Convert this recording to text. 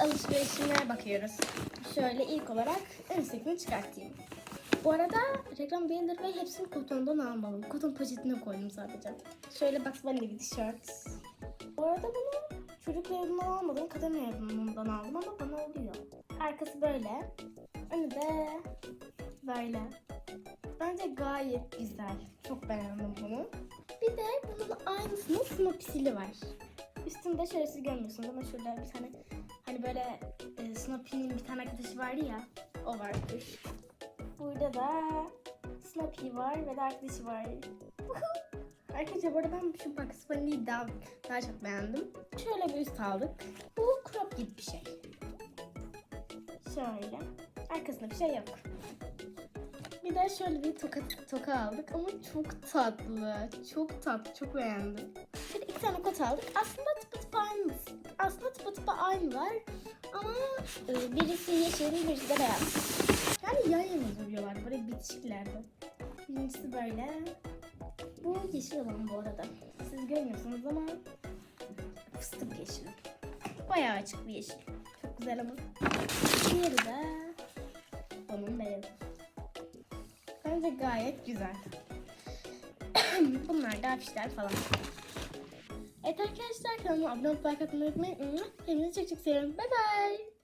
alışverişime bakıyoruz. Şöyle ilk olarak en üsttekini çıkartayım. Bu arada reklam değildir ve hepsini kotondan almadım. Koton poşetine koydum sadece. Şöyle Bugs Bunny tişört. Bu arada bunu çocuk reyonundan almadım. Kadın reyonundan aldım ama bana oluyor. Arkası böyle. Önü de böyle. Bence gayet güzel. Çok beğendim bunu. Bir de bunun aynısının Snoopy'sili var. Üstünde şöyle siz görmüyorsunuz ama şurada bir tane hani böyle e, Snoopy'nin bir tane arkadaşı vardı ya o varmış. Burada da Snoopy var ve de arkadaşı var. Arkadaşlar bu arada ben şu Bugs Bunny'yi daha, daha çok beğendim. Şöyle bir üst aldık. Bu crop gibi bir şey. Şöyle. Arkasında bir şey yok. Bir de şöyle bir toka, toka aldık ama çok tatlı. Çok tatlı. Çok beğendim. Bir de iki tane kot aldık. Aslında. Aslında tıpatıp aynılar. Ama e, birisi yeşil, birisi de beyaz. Yani yan yana duruyorlar. Böyle bitişiklerdi. Birincisi böyle. Bu yeşil olan bu arada. Siz görmüyorsunuz ama fıstık yeşili. Bayağı açık bir yeşil. Çok güzel ama. Diğeri de onun beyazı. Bence gayet güzel. Bunlar da afişler falan. Kanalıma abone olup like atmayı unutmayın. Hepinizi çok çok seviyorum. Bye bye.